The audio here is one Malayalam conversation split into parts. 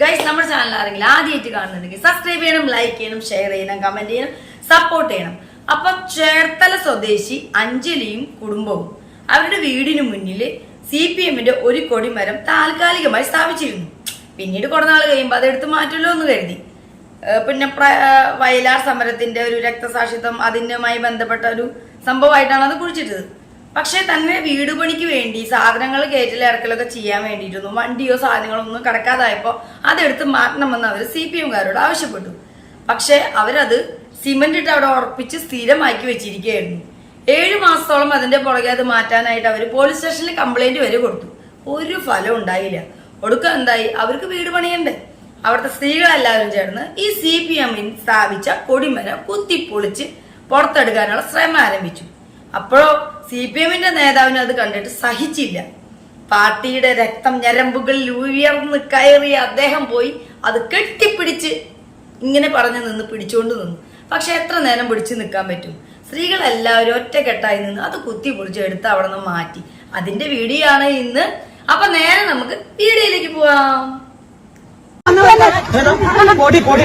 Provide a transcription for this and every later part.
ഗൈസ് നമ്മുടെ ചാനൽ ആരെങ്കിലും ആദ്യമായിട്ട് കാണുന്നുണ്ടെങ്കിൽ സബ്സ്ക്രൈബ് ചെയ്യണം ലൈക്ക് ചെയ്യണം ഷെയർ ചെയ്യണം കമന്റ് ചെയ്യണം സപ്പോർട്ട് ചെയ്യണം. അപ്പൊ ചേർത്തല സ്വദേശി അഞ്ജലിയും കുടുംബവും അവരുടെ വീടിന് മുന്നിൽ സി പി എമ്മിന്റെ ഒരു കൊടിമരം താൽക്കാലികമായി സ്ഥാപിച്ചിരുന്നു. പിന്നീട് കുറെ നാൾ കഴിയുമ്പോൾ അതെടുത്ത് മാറ്റുമല്ലോ എന്ന് കരുതി. പിന്നെ വയലാർ സമരത്തിന്റെ ഒരു രക്തസാക്ഷിത്വം അതിനുമായി ബന്ധപ്പെട്ട ഒരു സംഭവമായിട്ടാണ് അത് കുഴിച്ചിട്ടത് പക്ഷെ തന്നെ വീട് പണിക്ക് വേണ്ടി സാധനങ്ങൾ കയറ്റിൽ ഇറക്കലൊക്കെ ചെയ്യാൻ വേണ്ടിയിട്ടൊന്നും വണ്ടിയോ സാധനങ്ങളോ ഒന്നും കിടക്കാതായപ്പോ അതെടുത്ത് മാറ്റണമെന്ന് അവർ സി പി എംകാരോട് ആവശ്യപ്പെട്ടു. പക്ഷെ അവരത് സിമെന്റ് ഇട്ട് അവിടെ ഉറപ്പിച്ച് സ്ഥിരമാക്കി വെച്ചിരിക്കുകയായിരുന്നു. ഏഴു മാസത്തോളം അതിന്റെ പുറകെ അത് മാറ്റാനായിട്ട് അവർ പോലീസ് സ്റ്റേഷനിൽ കംപ്ലൈന്റ് വരെ കൊടുത്തു. ഒരു ഫലം ഉണ്ടായില്ല. ഒടുക്കം എന്തായി? അവർക്ക് വീട് പണിയണ്ടേ? അവിടുത്തെ സ്ത്രീകളെല്ലാവരും ചേർന്ന് ഈ സി പി എമ്മിൽ സ്ഥാപിച്ച കൊടിമരം കുത്തിപ്പൊളിച്ച് പുറത്തെടുക്കാനുള്ള ശ്രമം ആരംഭിച്ചു. അപ്പോഴോ സി പി എമ്മിന്റെ നേതാവിന് അത് കണ്ടിട്ട് സഹിച്ചില്ല. പാർട്ടിയുടെ രക്തം ഞരമ്പുകളിൽ ഉയർന്ന് കയറിയ അദ്ദേഹം പോയി അത് കെട്ടിപ്പിടിച്ച് ഇങ്ങനെ പറഞ്ഞു നിന്ന് പിടിച്ചുകൊണ്ട് നിന്നു. പക്ഷെ എത്ര നേരം പിടിച്ചു നിൽക്കാൻ പറ്റും? സ്ത്രീകൾ എല്ലാവരും ഒറ്റക്കെട്ടായി നിന്ന് അത് കുത്തി പൊളിച്ച് എടുത്ത് അവിടെ നിന്ന് മാറ്റി. അതിന്റെ വീഡിയോ ആണ് ഇന്ന്. അപ്പൊ നേരെ നമുക്ക് വീഡിയോയിലേക്ക് പോവാം. പൊടി പൊടി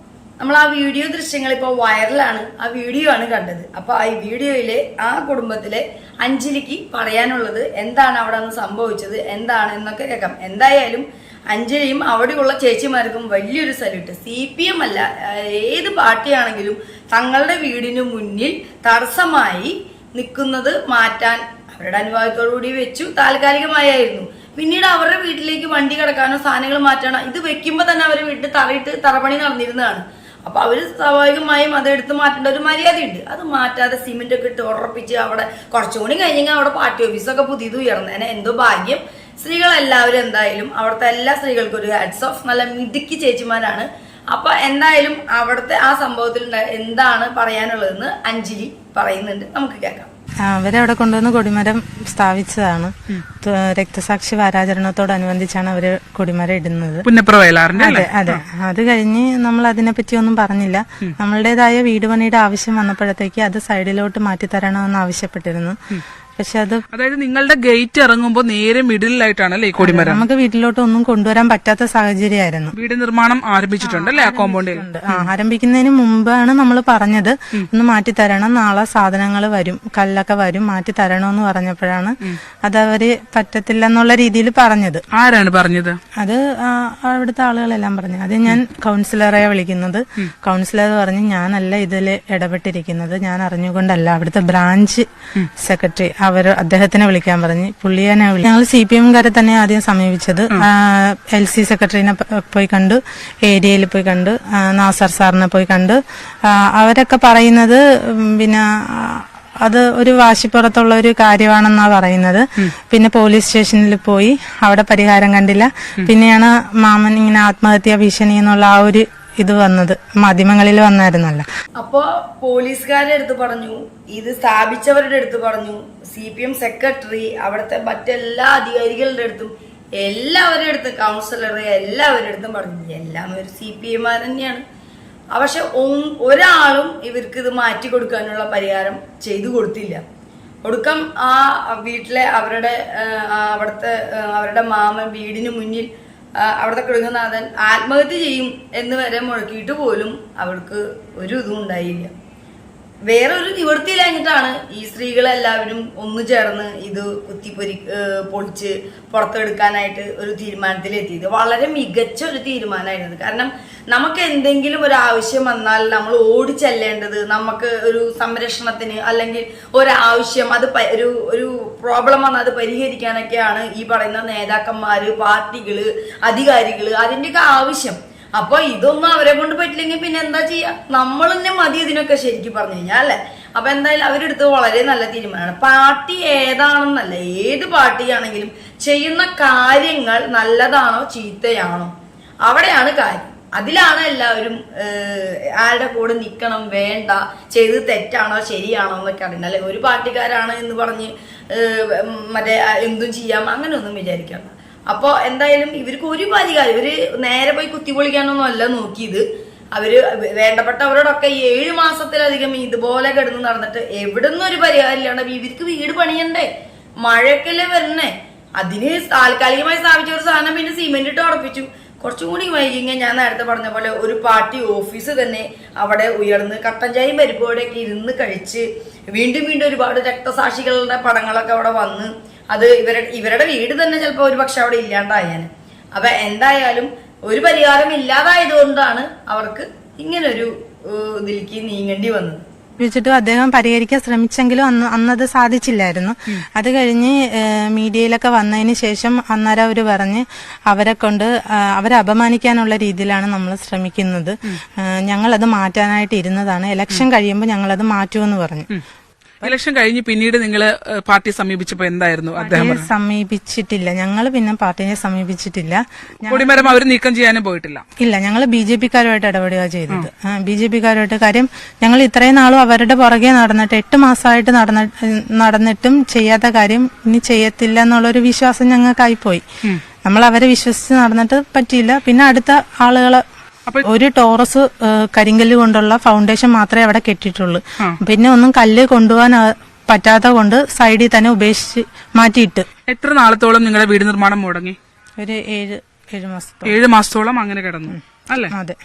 നമ്മൾ ആ വീഡിയോ ദൃശ്യങ്ങൾ ഇപ്പോൾ വൈറലാണ്. ആ വീഡിയോ ആണ് കണ്ടത്. അപ്പോൾ ആ വീഡിയോയിലെ ആ കുടുംബത്തിലെ അഞ്ജലിക്ക് പറയാനുള്ളത് എന്താണ് അവിടെ നിന്ന് സംഭവിച്ചത് എന്താണ് എന്നൊക്കെ കേൾക്കാം. എന്തായാലും അഞ്ജലിയും അവിടെയുള്ള ചേച്ചിമാർക്കും വലിയൊരു സല്യൂട്ട്. സി പി എം അല്ല ഏത് പാർട്ടിയാണെങ്കിലും തങ്ങളുടെ വീടിന് മുന്നിൽ തടസ്സമായി നിൽക്കുന്നത് മാറ്റാൻ അവരുടെ അനുഭവത്തോടു കൂടി വെച്ചു താൽക്കാലികമായിരുന്നു പിന്നീട് അവരുടെ വീട്ടിലേക്ക് വണ്ടി കിടക്കാനോ സാധനങ്ങൾ മാറ്റാനോ ഇത് വെക്കുമ്പോൾ തന്നെ അവരുടെ വീട്ടിൽ തറയിട്ട് തറപണി നടന്നിരുന്നതാണ്. അപ്പൊ അവർ സ്വാഭാവികമായും അത് എടുത്ത് മാറ്റേണ്ട ഒരു മര്യാദയുണ്ട്. അത് മാറ്റാതെ സിമെന്റ് ഒക്കെ ഇട്ട് ഉറപ്പിച്ച് അവിടെ കുറച്ചുകൂടി കഴിഞ്ഞെങ്കിൽ അവിടെ പാർട്ടി ഓഫീസൊക്കെ പുതിയത് ഉയർന്നേനെ എന്തോ ഭാഗ്യം. സ്ത്രീകളെല്ലാവരും എന്തായാലും അവിടുത്തെ എല്ലാ സ്ത്രീകൾക്കും ഒരു ഹാറ്റ്സ് ഓഫ് നല്ല മിടുക്കി ചേച്ചിമാരാണ്. അപ്പൊ എന്തായാലും അവിടുത്തെ ആ സംഭവത്തിൽ എന്താണ് പറയാനുള്ളതെന്ന് അഞ്ജലി പറയുന്നുണ്ട്. നമുക്ക് കേൾക്കാം. അവരവിടെ കൊണ്ടുവന്ന് കൊടിമരം സ്ഥാപിച്ചതാണ്. രക്തസാക്ഷി വാരാചരണത്തോടനുബന്ധിച്ചാണ് അവർ കൊടിമരം ഇടുന്നത്. അതെ അതെ. അത് കഴിഞ്ഞ് നമ്മൾ അതിനെപ്പറ്റി ഒന്നും പറഞ്ഞില്ല നമ്മളുടേതായ വീട് പണിയുടെ ആവശ്യം വന്നപ്പോഴത്തേക്ക് അത് സൈഡിലോട്ട് മാറ്റി മാറ്റിത്തരണമെന്ന് ആവശ്യപ്പെട്ടിരുന്നു. പക്ഷെ അത് അതായത് നിങ്ങളുടെ ഗേറ്റ് ഇറങ്ങുമ്പോൾ നേരെ മിഡിലായിട്ടാണ് അല്ലേ കൊടിമരം? നമുക്ക് വീട്ടിലോട്ട് ഒന്നും കൊണ്ടുവരാൻ പറ്റാത്ത സാഹചര്യമായിരുന്നു. വീട് നിർമ്മാണം ആരംഭിച്ചിട്ടുണ്ട് അല്ലേ ആ കോമ്പൗണ്ടിൽ ആ, ആരംഭിക്കുന്നതിന് മുമ്പാണ് നമ്മൾ പറഞ്ഞത് ഒന്ന് മാറ്റി തരണം നാളെ സാധനങ്ങൾ വരും കല്ലൊക്കെ വരും മാറ്റി തരണമെന്ന് പറഞ്ഞപ്പോഴാണ് അത് അവർ പറ്റത്തില്ല എന്നുള്ള രീതിയിൽ പറഞ്ഞത്. ആരാണ് പറഞ്ഞത്? അത് ആ, അവിടുത്തെ ആളുകളെല്ലാം പറഞ്ഞു. അത് ഞാൻ കൗൺസിലറെ വിളിക്കുന്നത്. കൗൺസിലർ പറഞ്ഞ് ഞാനല്ല ഇതിൽ ഇടപെട്ടിരിക്കുന്നത്. ഞാൻ അറിഞ്ഞുകൊണ്ടല്ല അവിടുത്തെ ബ്രാഞ്ച് സെക്രട്ടറി അവർ അദ്ദേഹത്തിനെ വിളിക്കാൻ പറഞ്ഞു പുള്ളിയെ വിളി ഞങ്ങൾ സി പി എംകാരെ തന്നെ ആദ്യം സമീപിച്ചത് എൽ സി സെക്രട്ടറിനെ പോയി കണ്ടു ഏരിയയിൽ പോയി കണ്ടു നാസർ സാറിനെ പോയി കണ്ടു. അവരൊക്കെ പറയുന്നത് പിന്നെ അത് ഒരു വാശിപ്പുറത്തുള്ള ഒരു കാര്യമാണെന്നാ പറയുന്നത്. പിന്നെ പോലീസ് സ്റ്റേഷനിൽ പോയി അവിടെ പരിഹാരം കണ്ടില്ല. പിന്നെയാണ് മാമൻ ഇങ്ങനെ ആത്മഹത്യാ ഭീഷണി എന്നുള്ള ആ ഒരു ഇത് വന്നത്. മാധ്യമങ്ങളിൽ വന്നായിരുന്നല്ല. അപ്പോ പോലീസുകാരുടെ അടുത്ത് പറഞ്ഞു ഇത് സ്ഥാപിച്ചവരുടെ അടുത്ത് പറഞ്ഞു സി പി എം സെക്രട്ടറി അവിടുത്തെ മറ്റെല്ലാ അധികാരികളുടെ അടുത്തും എല്ലാവരുടെ അടുത്തും കൗൺസിലർ എല്ലാവരുടെ അടുത്തും പറഞ്ഞു എല്ലാം ഒരു സി പി എമാർ തന്നെയാണ്. പക്ഷെ ഒരാളും ഇവർക്ക് ഇത് മാറ്റി കൊടുക്കാനുള്ള പരിഹാരം ചെയ്തു കൊടുത്തില്ല. ഒടുക്കം ആ വീട്ടിലെ അവരുടെ അവിടുത്തെ അവരുടെ മാമൻ വീടിന് മുന്നിൽ അവിടുത്തെ കൃഹനാഥൻ ആത്മഹത്യ ചെയ്യും എന്ന് വരെ മുഴക്കിയിട്ട് പോലും അവൾക്ക് ഒരു ഇതും ഉണ്ടായില്ല. വേറെ ഒരു നിവൃത്തിയിലാഞ്ഞിട്ടാണ് ഈ സ്ത്രീകളെല്ലാവരും ഒന്നു ചേർന്ന് ഇത് കുത്തിപ്പൊരി പൊളിച്ച് പുറത്തെടുക്കാനായിട്ട് ഒരു തീരുമാനത്തിലെത്തിയത്. വളരെ മികച്ച ഒരു തീരുമാനമായിരുന്നു. കാരണം നമുക്ക് എന്തെങ്കിലും ഒരു ആവശ്യം വന്നാൽ നമ്മൾ ഓടി ചെല്ലേണ്ടത് നമുക്ക് ഒരു സംരക്ഷണത്തിന് അല്ലെങ്കിൽ ഒരാവശ്യം അത് പ- ഒരു ഒരു പ്രോബ്ലം വന്നാൽ അത് പരിഹരിക്കാനൊക്കെയാണ് ഈ പറയുന്ന നേതാക്കന്മാര് പാർട്ടികൾ അധികാരികൾ അതിന്റെയൊക്കെ ആവശ്യം. അപ്പൊ ഇതൊന്നും അവരെ കൊണ്ട് പറ്റില്ലെങ്കിൽ പിന്നെ എന്താ ചെയ്യാ? നമ്മൾ തന്നെ മതി ഇതിനൊക്കെ ശരിക്കും പറഞ്ഞു കഴിഞ്ഞാൽ അല്ലെ? അപ്പൊ എന്തായാലും അവരെടുത്ത് വളരെ നല്ല തീരുമാനമാണ്. പാർട്ടി ഏതാണെന്നല്ല ഏത് പാർട്ടിയാണെങ്കിലും ചെയ്യുന്ന കാര്യങ്ങൾ നല്ലതാണോ ചീത്തയാണോ അവിടെയാണ് കാര്യം. അതിലാണ് എല്ലാവരും ആരുടെ കൂടെ നിൽക്കണം വേണ്ട ചെയ്ത് തെറ്റാണോ ശരിയാണോ എന്നൊക്കെ അറിയുന്നത്. അല്ലെ? ഒരു പാർട്ടിക്കാരാണ് എന്ന് പറഞ്ഞ് മറ്റേ എന്തും ചെയ്യാം അങ്ങനെയൊന്നും വിചാരിക്കണ്ട അപ്പോൾ എന്തായാലും ഇവർക്ക് ഒരു പരിഹാരം ഇവർ നേരെ പോയി കുത്തിപ്പൊളിക്കാനൊന്നും അല്ല നോക്കിയത്. അവർ വേണ്ടപ്പെട്ടവരോടൊക്കെ ഏഴ് മാസത്തിലധികം ഇതുപോലെ കിടന്ന് നടന്നിട്ട് എവിടുന്ന് ഒരു പരിഹാരം ഇല്ലാണ്ട് ഇവർക്ക് വീട് പണിയണ്ടേ? മഴയൊക്കെയല്ലേ വരണേ? അതിന് താൽക്കാലികമായി സ്ഥാപിച്ച ഒരു സാധനം പിന്നെ സിമെന്റ് ഇട്ട് ഉറപ്പിച്ചു കുറച്ചും കൂടി വൈകിങ്ങ ഞാൻ നേരത്തെ പറഞ്ഞ പോലെ ഒരു പാർട്ടി ഓഫീസ് തന്നെ അവിടെ ഉയർന്ന് കട്ടൻ ചായയും പരിപ്പോടെയൊക്കെ ഇരുന്ന് കഴിച്ച് വീണ്ടും വീണ്ടും ഒരുപാട് രക്തസാക്ഷികളുടെ പടങ്ങളൊക്കെ അവിടെ വന്ന് അത് ഇവരുടെ ഇവരുടെ വീട് തന്നെ ചിലപ്പോൾ ഒരു പക്ഷെ അവിടെ ഇല്ലാണ്ടായാലും അപ്പൊ എന്തായാലും ഒരു പരിഹാരം ഇല്ലാതായതുകൊണ്ടാണ് അവർക്ക് ഇങ്ങനൊരു ഇതിലേക്ക് നീങ്ങേണ്ടി വന്നത്. വിളിച്ചിട്ടും അദ്ദേഹം പരിഹരിക്കാൻ ശ്രമിച്ചെങ്കിലും അന്ന് അന്നത് സാധിച്ചില്ലായിരുന്നു. അത് കഴിഞ്ഞ് മീഡിയയിലൊക്കെ വന്നതിന് ശേഷം അന്നേരം അവർ പറഞ്ഞ് അവരെ കൊണ്ട് അവരെ അപമാനിക്കാനുള്ള രീതിയിലാണ് നമ്മൾ ശ്രമിക്കുന്നത്. ഞങ്ങളത് മാറ്റാനായിട്ട് ഇരുന്നതാണ്. ഇലക്ഷൻ കഴിയുമ്പോൾ ഞങ്ങളത് മാറ്റുമെന്ന് പറഞ്ഞു. ഇലക്ഷൻ കഴിഞ്ഞ് പിന്നീട് നിങ്ങൾ പാർട്ടിയെ സമീപിച്ചപ്പോ എന്തായിരുന്നു അദ്ദേഹം സമീപിച്ചിട്ടില്ല. ഞങ്ങൾ പിന്നെ പാർട്ടിയെ സമീപിച്ചിട്ടില്ല. കൊടിമരം അവർ നീക്കം ചെയ്യാനും പോയിട്ടില്ല. ഇല്ല ഞങ്ങൾ ബി ജെ പിക്കാരുമായിട്ട് ഇടപെടുക ചെയ്തത്. ബി ജെ പിക്കാരുമായിട്ട് കാര്യം ഞങ്ങൾ ഇത്രയും നാളും അവരുടെ പുറകെ നടന്നിട്ട് എട്ട് മാസമായിട്ട് നടന്ന നടന്നിട്ടും ചെയ്യാത്ത കാര്യം ഇനി ചെയ്യത്തില്ല എന്നുള്ളൊരു വിശ്വാസം ഞങ്ങൾക്കായിപ്പോയി. നമ്മൾ അവരെ വിശ്വസിച്ച് നടന്നിട്ട് പറ്റിയില്ല. പിന്നെ അടുത്ത ആളുകളെ ഒരു ടോറസ് കരിങ്കല്ല് കൊണ്ടുള്ള ഫൗണ്ടേഷൻ മാത്രമേ അവിടെ കെട്ടിയിട്ടുള്ളൂ. പിന്നെ ഒന്നും കല്ല് കൊണ്ടുപോകാൻ പറ്റാത്ത കൊണ്ട് സൈഡിൽ തന്നെ ഉപേക്ഷിച്ച് മാറ്റിയിട്ട്. എത്ര നാളത്തോളം നിങ്ങളുടെ വീട് നിർമ്മാണം മുടങ്ങി? ഒരു ഏഴ് ഏഴ് മാസം ഏഴ് മാസത്തോളം അങ്ങനെ കിടന്നു. അല്ലേ? അതെ.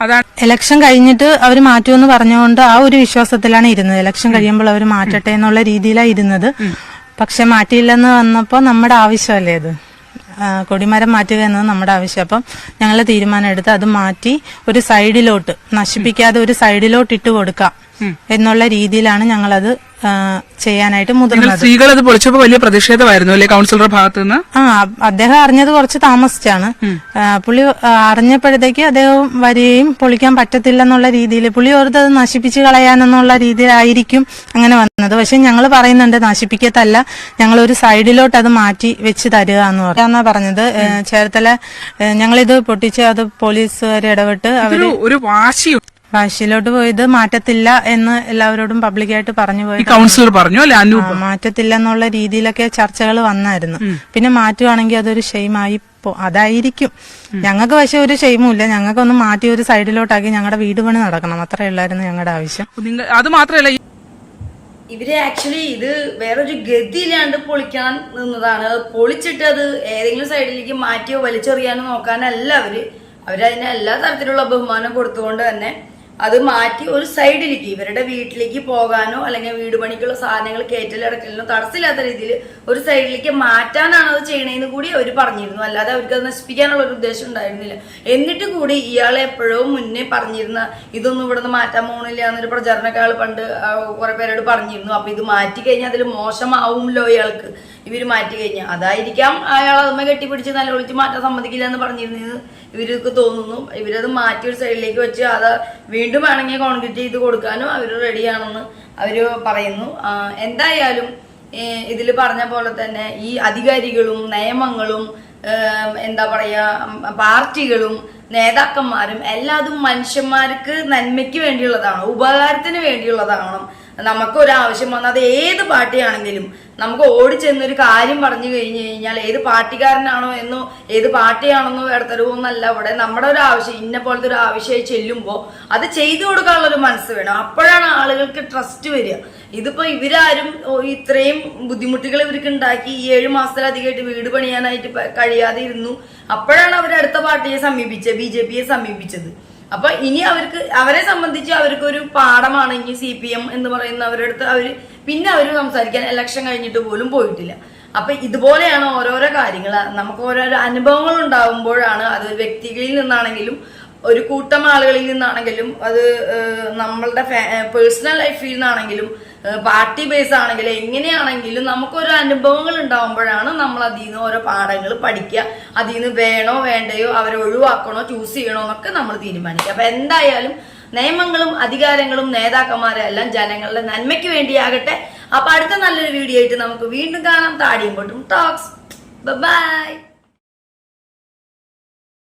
അതാണ് ഇലക്ഷൻ കഴിഞ്ഞിട്ട് അവർ മാറ്റുമെന്ന് പറഞ്ഞുകൊണ്ട് ആ ഒരു വിശ്വാസത്തിലാണ് ഇരുന്നത്. ഇലക്ഷൻ കഴിയുമ്പോൾ അവർ മാറ്റട്ടെ എന്നുള്ള രീതിയിലാണ് ഇരുന്നത്. പക്ഷെ മാറ്റിയില്ലെന്ന് വന്നപ്പോൾ നമ്മുടെ ആവശ്യമല്ലേ അത്? കൊടിമരം മാറ്റുക എന്നത് നമ്മുടെ ആവശ്യം. അപ്പം ഞങ്ങൾ തീരുമാനം എടുത്ത് അത് മാറ്റി ഒരു സൈഡിലോട്ട് നശിപ്പിക്കാതെ ഒരു സൈഡിലോട്ട് ഇട്ട് കൊടുക്കാം എന്നുള്ള രീതിയിലാണ് ഞങ്ങളത് അത് ചെയ്യാനായിട്ട് മുതിർന്നത്. സ്ത്രീകൾ അത് പൊളിച്ചപ്പോ വലിയ പ്രതിഷേധമായിരുന്നു അല്ലേ കൗൺസിലറുടെ ഭാഗത്ത് നിന്ന് ആ അദ്ദേഹം അറിഞ്ഞത് കുറച്ച് താമസിച്ചാണ്. പുള്ളി അറിഞ്ഞപ്പോഴത്തേക്ക് അദ്ദേഹം വരികയും പൊളിക്കാൻ പറ്റത്തില്ലെന്നുള്ള രീതിയിൽ പുള്ളി ഓർത്ത് അത് നശിപ്പിച്ച് കളയാനെന്നുള്ള രീതിയിലായിരിക്കും അങ്ങനെ വന്നത് പക്ഷെ ഞങ്ങൾ പറയുന്നുണ്ട് നശിപ്പിക്കത്തല്ല. ഞങ്ങൾ ഒരു സൈഡിലോട്ട് അത് മാറ്റി വെച്ച് തരിക എന്ന് പറഞ്ഞാ പറഞ്ഞത്? ചേർത്തല ഞങ്ങളിത് പൊട്ടിച്ച് അത് പോലീസുകാർ ഇടപെട്ട് അവർ ഒരു വാശി. വാശിയിലോട്ട് പോയത് മാറ്റത്തില്ല എന്ന് എല്ലാവരോടും പബ്ലിക്കായിട്ട് പറഞ്ഞു പോയി കൗൺസിലർ പറഞ്ഞു അല്ലെ അനൂപ്? ആ, മാറ്റത്തില്ല എന്നുള്ള രീതിയിലൊക്കെ ചർച്ചകൾ വന്നായിരുന്നു. പിന്നെ മാറ്റുവാണെങ്കിൽ അതൊരു ഷെയിമായി അതായിരിക്കും. ഞങ്ങൾക്ക് പക്ഷെ ഒരു ഷെയിമും ഇല്ല ഞങ്ങൾക്കൊന്ന് മാറ്റി ഒരു സൈഡിലോട്ടാക്കി ഞങ്ങളുടെ വീട് പണി നടക്കണം. അത്രേ ഉള്ളായിരുന്നു ഞങ്ങളുടെ ആവശ്യം. അത് മാത്രമല്ല ഇവർ ആക്ച്വലി ഇത് വേറൊരു ഗതിയില്ലാണ്ട് പൊളിക്കാൻ നിന്നതാണ്. പൊളിച്ചിട്ട് അത് ഏതെങ്കിലും സൈഡിലേക്ക് മാറ്റിയോ വലിച്ചെറിയാനോ നോക്കാനല്ല അവർ. അവരതിന് എല്ലാ തരത്തിലുള്ള ബഹുമാനം കൊടുത്തുകൊണ്ട് തന്നെ അത് മാറ്റി ഒരു സൈഡിലേക്ക് ഇവരുടെ വീട്ടിലേക്ക് പോകാനോ അല്ലെങ്കിൽ വീട് പണിക്കുള്ള സാധനങ്ങൾ കയറ്റലിറക്കലിനോ തടസ്സമില്ലാത്ത രീതിയിൽ ഒരു സൈഡിലേക്ക് മാറ്റാനാണ് അത് ചെയ്യണേന്ന് കൂടി അവർ പറഞ്ഞിരുന്നു. അല്ലാതെ അവർക്ക് അത് നശിപ്പിക്കാനുള്ള ഒരു ഉദ്ദേശം ഉണ്ടായിരുന്നില്ല. എന്നിട്ട് കൂടി ഇയാളെ എപ്പോഴും മുന്നേ പറഞ്ഞിരുന്ന ഇതൊന്നും ഇവിടുന്ന് മാറ്റാൻ പോകണില്ല എന്നൊരു പ്രചാരണമൊക്കെ പണ്ട് കുറെ പേരോട് പറഞ്ഞിരുന്നു. അപ്പൊ ഇത് മാറ്റി കഴിഞ്ഞാൽ അതിൽ മോശമാവുമല്ലോ ഇയാൾക്ക്. ഇവർ മാറ്റി കഴിഞ്ഞാൽ അതായിരിക്കാം അയാൾ അതുമ്മ കെട്ടിപ്പിടിച്ച് നല്ല ഒളിച്ച് മാറ്റാൻ സമ്മതിക്കില്ല എന്ന് പറഞ്ഞിരുന്നത്. ഇവർക്ക് തോന്നുന്നു ഇവരത് മാറ്റി ഒരു സൈഡിലേക്ക് വെച്ച് അത് വേണമെങ്കിൽ കോൺക്രീറ്റ് ചെയ്ത് കൊടുക്കാനും അവർ റെഡിയാണെന്ന് അവർ പറയുന്നു. എന്തായാലും ഇതിൽ പറഞ്ഞ പോലെ തന്നെ ഈ അധികാരികളും നിയമങ്ങളും എന്താ പറയാ പാർട്ടികളും നേതാക്കന്മാരും എല്ലാതും മനുഷ്യന്മാർക്ക് നന്മയ്ക്ക് വേണ്ടിയുള്ളതാണ് ഉപകാരത്തിന് വേണ്ടിയുള്ളതാണ് നമുക്ക് ഒരു ആവശ്യം വന്നാൽ അത് ഏത് പാർട്ടിയാണെങ്കിലും നമുക്ക് ഓടിച്ചെന്നൊരു കാര്യം പറഞ്ഞു കഴിഞ്ഞു കഴിഞ്ഞാൽ ഏത് പാർട്ടിക്കാരനാണോ എന്നോ ഏത് പാർട്ടിയാണെന്നോ ഇടത്തരവൊന്നല്ല ഇവിടെ നമ്മുടെ ഒരു ആവശ്യം ഇന്ന പോലത്തെ ഒരു ആവശ്യമായി ചെല്ലുമ്പോൾ അത് ചെയ്തു കൊടുക്കാനുള്ള ഒരു മനസ്സ് വേണം. അപ്പോഴാണ് ആളുകൾക്ക് ട്രസ്റ്റ് വരിക. ഇതിപ്പോ ഇവരാരും ഇത്രയും ബുദ്ധിമുട്ടുകൾ ഇവർക്ക് ഉണ്ടാക്കി ഈ ഏഴു മാസത്തിലധികമായിട്ട് വീട് പണിയാനായിട്ട് കഴിയാതെ ഇരുന്നു അപ്പോഴാണ് അവർ അടുത്ത പാർട്ടിയെ സമീപിച്ചത് ബി ജെ പിയെ സമീപിച്ചത്. അപ്പൊ ഇനി അവർക്ക് അവരെ സംബന്ധിച്ച് അവർക്കൊരു പാഠമാണ് ഇനി സി പി എം എന്ന് പറയുന്ന അവരടുത്ത് അവർ പിന്നെ അവർ സംസാരിക്കാൻ ഇലക്ഷൻ കഴിഞ്ഞിട്ട് പോലും പോയിട്ടില്ല. അപ്പൊ ഇതുപോലെയാണ് ഓരോരോ കാര്യങ്ങൾ. നമുക്ക് ഓരോരോ അനുഭവങ്ങൾ ഉണ്ടാകുമ്പോഴാണ് അത് വ്യക്തികളിൽ നിന്നാണെങ്കിലും ഒരു കൂട്ടം ആളുകളിൽ നിന്നാണെങ്കിലും അത് നമ്മളുടെ പേഴ്സണൽ ലൈഫിൽ നിന്നാണെങ്കിലും പാർട്ടി ബേസ് ആണെങ്കിലും എങ്ങനെയാണെങ്കിലും നമുക്കൊരു അനുഭവങ്ങൾ ഉണ്ടാകുമ്പോഴാണ് നമ്മൾ അതിൽ നിന്ന് ഓരോ പാഠങ്ങൾ പഠിക്കുക. അതിൽ നിന്ന് വേണോ വേണ്ടയോ അവരെ ഒഴിവാക്കണോ ചൂസ് ചെയ്യണോ എന്നൊക്കെ നമ്മൾ തീരുമാനിക്കുക. അപ്പൊ എന്തായാലും നിയമങ്ങളും അധികാരങ്ങളും നേതാക്കന്മാരെല്ലാം ജനങ്ങളുടെ നന്മയ്ക്ക് വേണ്ടിയാകട്ടെ. അപ്പൊ അടുത്ത നല്ലൊരു വീഡിയോ ആയിട്ട് നമുക്ക് വീണ്ടും കാണാം. താടിയും പൊട്ടും. Talks by